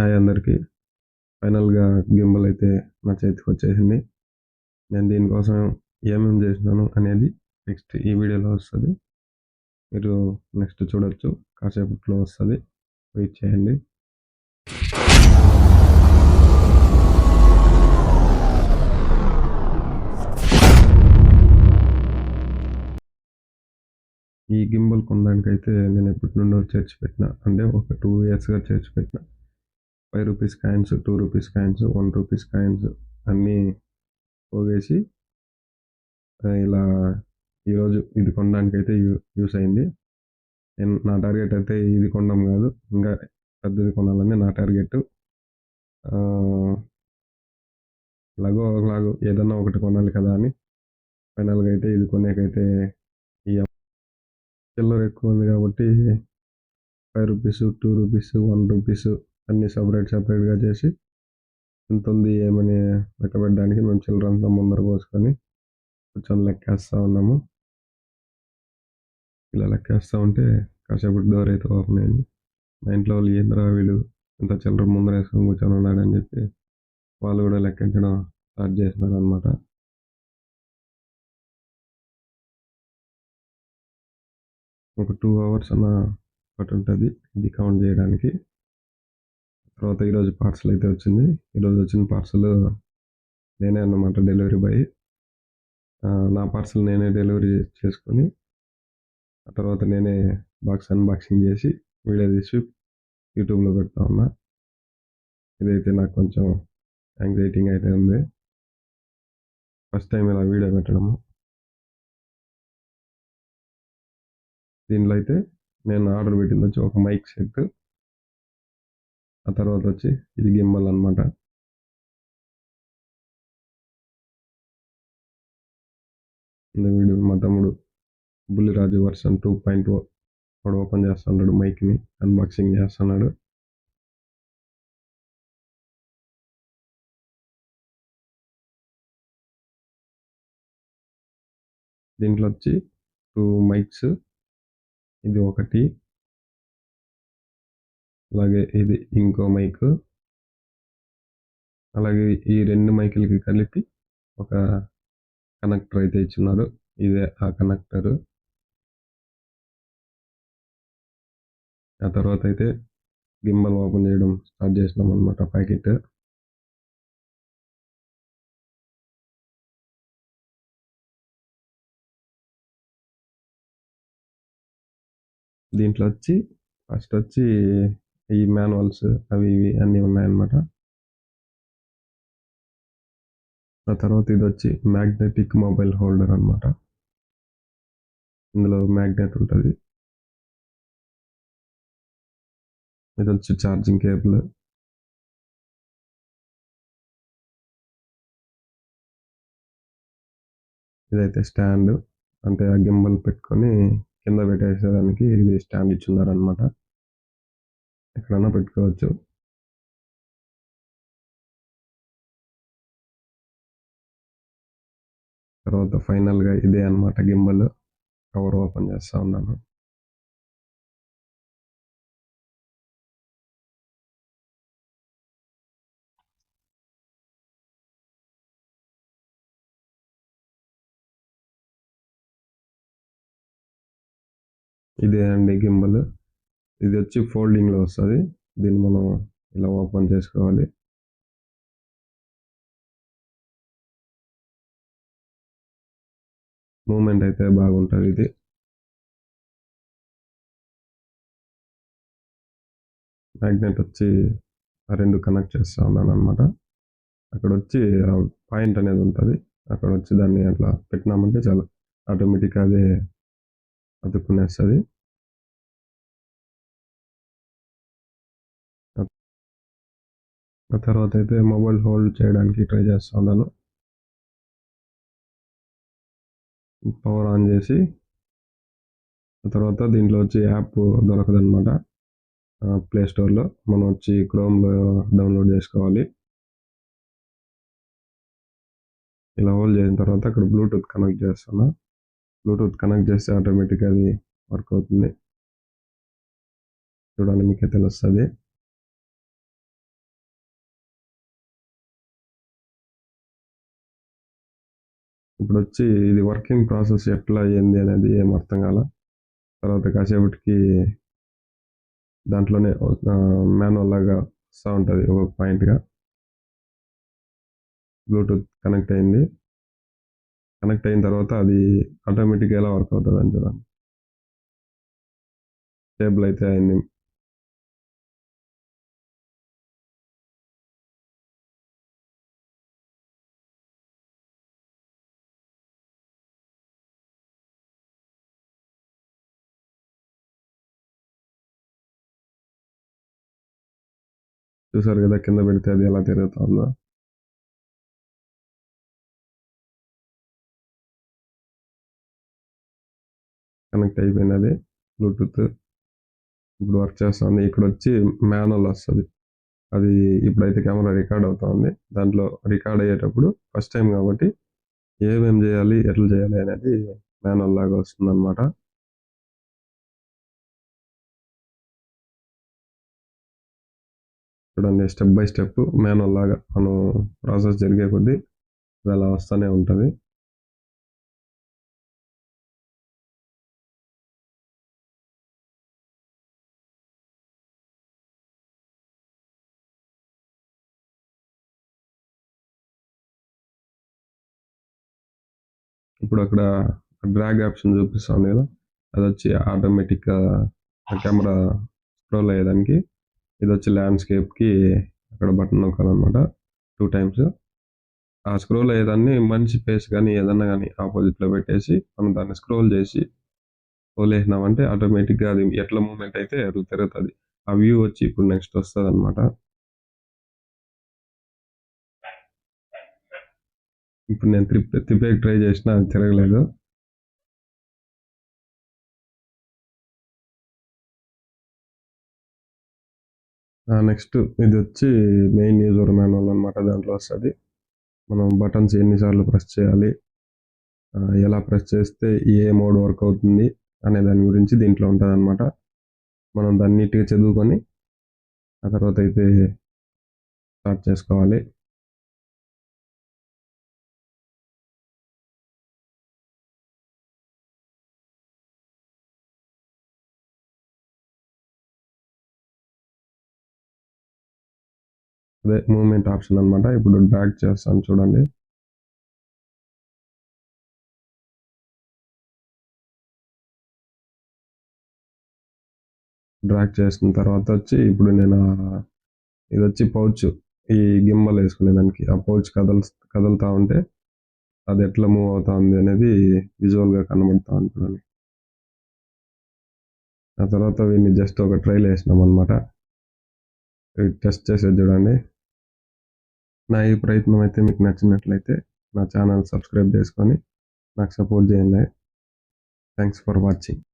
Hi అందరికీ. ఫైనల్గా gimbal అయితే నా చేతికి వచ్చేసింది. నేను దీనికోసం ఏమేమి చేసినాను అనేది నెక్స్ట్ ఈ వీడియోలో వస్తుంది. మీరు నెక్స్ట్ చూడొచ్చు. కాసేపట్లో వస్తుంది. వెయిట్ చేయండి. ఈ గింబల్ కొనడానికైతే నేను ఎప్పటి నుండో చేర్చి పెట్టిన అంటే ఒక టూ ఇయర్స్గా చేర్చి పెట్టిన five rupees coins two rupees coins one rupees coins అన్నీ పోగేసి ఇలా ఈరోజు ఇది కొనడానికి అయితే యూస్ అయింది. నేను నా టార్గెట్ అయితే ఇది కొనడం కాదు ఇంకా పెద్దది కొనాలని నా టార్గెట్. లగో ఒకలాగో ఏదన్నా ఒకటి కొనాలి కదా అని ఫైనల్గా అయితే ఇది కొనేకైతే ఈ చిల్లర ఎక్కువ ఉంది కాబట్టి five rupees two rupees one rupees అన్ని సపరేట్ సపరేట్గా చేసి ఎంత ఉంది ఏమని లెక్క పెట్టడానికి మేము చిల్లర అంతా ముందర పోసుకొని కొంచెం లెక్కేస్తూ ఉన్నాము. ఇలా లెక్కేస్తూ ఉంటే కాసేపు డోర్ అయితే ఓపెన్ అయింది. మా ఇంట్లో వాళ్ళు ఏంద్రా వీళ్ళు ఇంత చిల్లర ముందర వేసుకొని కూర్చొని ఉన్నాడని చెప్పి వాళ్ళు కూడా లెక్కించడం స్టార్ట్ చేసినారు అనమాట ఒక టూ అవర్స్ అన్న ఒకటి ఉంటుంది ఇది కౌంట్ చేయడానికి. తర్వాత ఈరోజు పార్సల్ అయితే వచ్చింది. ఈరోజు వచ్చిన పార్సల్ నేనే అన్నమాట డెలివరీ బాయ్. నా పార్సల్ నేనే డెలివరీ చేసుకొని ఆ తర్వాత నేనే బాక్స్ అన్బాక్సింగ్ చేసి వీడియో తీసి యూట్యూబ్లో పెడతా ఉన్నా. ఇదైతే నాకు కొంచెం యాంగ్జైటింగ్ అయితే ఉంది. ఫస్ట్ టైం ఇలా వీడియో పెట్టడము. దీనిలో అయితే నేను ఆర్డర్ పెట్టింది వచ్చి ఒక మైక్ సెట్. ఆ తర్వాత వచ్చి ఇది గిమ్మల్ అనమాట వీడు మా తమ్ముడు బుల్లిరాజు వర్షన్ టూ పాయింట్ వాడు ఓపెన్ చేస్తున్నాడు మైక్ని అన్బాక్సింగ్ చేస్తున్నాడు. దీంట్లో వచ్చి టూ మైక్స్ ఇది ఒకటి. అలాగే ఇది ఇంకో మైక్. అలాగే ఈ రెండు మైకులకి కలిపి ఒక కనెక్టర్ అయితే ఇచ్చున్నారు. ఇదే ఆ కనెక్టర్. ఆ తర్వాత అయితే గింబల్ ఓపెన్ చేయడం స్టార్ట్ చేసినాం అనమాట ప్యాకెట్. దీంట్లో వచ్చి ఫస్ట్ వచ్చి ఈ మాన్యువల్స్ అవి ఇవి అన్నీ ఉన్నాయన్నమాట. ఆ తర్వాత ఇది వచ్చి మ్యాగ్నెటిక్ మొబైల్ హోల్డర్ అన్నమాట. ఇందులో మ్యాగ్నెట్ ఉంటుంది. ఇది వచ్చి ఛార్జింగ్ కేబుల్ ఇదైతే స్టాండ్ అంటే ఆ గింబల్ పెట్టుకొని కింద పెట్టేసేదానికి ఇది స్టాండ్ ఇచ్చున్నారనమాట ఎక్కడన్నా పెట్టుకోవచ్చు. తర్వాత ఫైనల్గా ఇదే అనమాట గింబల్. కవర్ ఓపెన్ చేస్తా ఉన్నాను. ఇదే అండి గింబల్. ఇది వచ్చి ఫోల్డింగ్లో వస్తుంది. దీన్ని మనం ఇలా ఓపెన్ చేసుకోవాలి. మూమెంట్ అయితే బాగుంటుంది ఇది. మ్యాగ్నెట్ వచ్చి రెండు కనెక్ట్ చేస్తూ ఉన్నాను అనమాట అక్కడ వచ్చి పాయింట్ అనేది ఉంటుంది. అక్కడ వచ్చి దాన్ని అట్లా పెట్టినామంటే చాలా ఆటోమేటిక్గా అదే అతుక్కునేస్తుంది. ఆ తర్వాత అయితే మొబైల్ హోల్డ్ చేయడానికి ట్రై చేస్తూ ఉన్నాను. పవర్ ఆన్ చేసి ఆ తర్వాత దీంట్లో వచ్చి యాప్ దొరకదనమాట ప్లే స్టోర్లో మనం వచ్చి క్రోమ్లో డౌన్లోడ్ చేసుకోవాలి. ఇలా హోల్డ్ చేసిన తర్వాత అక్కడ బ్లూటూత్ కనెక్ట్ చేస్తున్నా. బ్లూటూత్ కనెక్ట్ చేస్తే ఆటోమేటిక్గా అది వర్క్ అవుతుంది. చూడండి మీకే తెలుస్తుంది. ఇప్పుడు వచ్చి ఇది వర్కింగ్ ప్రాసెస్ ఎట్లా అయ్యింది అనేది ఏం అర్థం కాల. తర్వాత కాసేపటికి దాంట్లోనే మాన్యువల్ లాగా వస్తూ ఉంటుంది ఒక పాయింట్గా బ్లూటూత్ కనెక్ట్ అయింది. కనెక్ట్ అయిన తర్వాత అది ఆటోమేటిక్గా ఎలా వర్క్ అవుతుంది అని చూడండి. టేబుల్ అయితే అయింది. చూసారు కదా కింద పెడితే అది ఎలా తిరుగుతుందో. కనెక్ట్ అయిపోయినది బ్లూటూత్. ఇప్పుడు వర్క్ చేస్తుంది. ఇక్కడ వచ్చి మాన్యువల్ వస్తుంది. అది ఇప్పుడైతే కెమెరా రికార్డ్ అవుతుంది. దాంట్లో రికార్డ్ అయ్యేటప్పుడు ఫస్ట్ టైం కాబట్టి ఏమేం చేయాలి ఎట్లా చేయాలి అనేది మాన్యువల్ లాగా వస్తుంది అనమాట చూడండి స్టెప్ బై స్టెప్ మాన్యువల్ లాగా మనం ప్రాసెస్ జరిగే కొద్దీ అది అలా వస్తూనే ఉంటుంది. ఇప్పుడు అక్కడ డ్రాగ్ ఆప్షన్ చూపిస్తాను కదా అది వచ్చి ఆటోమేటిక్గా కెమెరా స్క్రోల్ అయ్యేదానికి ఇది వచ్చి ల్యాండ్స్కేప్కి అక్కడ బటన్ నొక్కాలన్నమాట. టూ టైమ్స్ ఆ స్క్రోల్ అయ్యేదాన్ని మనిషి ఫేస్ కానీ ఏదన్నా కానీ ఆపోజిట్లో పెట్టేసి మనం దాన్ని స్క్రోల్ చేసి వదిలేసినామంటే ఆటోమేటిక్గా అది ఎట్లా మూమెంట్ అయితే అట్లా తిరుగుతుంది. ఆ వ్యూ వచ్చి ఇప్పుడు నెక్స్ట్ వస్తుంది అనమాట ఇప్పుడు నేను తిప్పి తిప్పేకి ట్రై చేసినా అది తిరగలేదు. నెక్స్ట్ ఇది వచ్చి మెయిన్ యూజర్ మాన్యువల్ అనమాట దాంట్లో వస్తుంది. మనం బటన్స్ ఎన్నిసార్లు ప్రెస్ చేయాలి ఎలా ప్రెస్ చేస్తే ఏ మోడ్ వర్క్ అవుతుంది అనే దాని గురించి దీంట్లో ఉంటుంది అనమాట మనం దాన్ని నీట్గా చదువుకొని ఆ తర్వాత అయితే స్టార్ట్ చేసుకోవాలి. అదే మూమెంట్ ఆప్షన్ అనమాట ఇప్పుడు డ్రాగ్ చేస్తాను చూడండి. డ్రాగ్ చేసిన తర్వాత వచ్చి ఇప్పుడు నేను ఇది వచ్చి పౌచ్ ఈ గింబల్ వేసుకునే దానికి ఆ పౌచ్ కదల్ కదులుతా ఉంటే అది ఎట్లా మూవ్ అవుతా ఉంది అనేది విజువల్గా కనబడుతూ ఉంటుంది ఆ తర్వాత వీడిని జస్ట్ ఒక ట్రైల్ వేసినాం అనమాట టెస్ట్ చేసేది చూడండి. నా ఈ ప్రయత్నం అయితే మీకు నచ్చినట్లయితే నా ఛానల్ సబ్స్క్రైబ్ చేసుకొని నాకు సపోర్ట్ చేయండి. Thanks for watching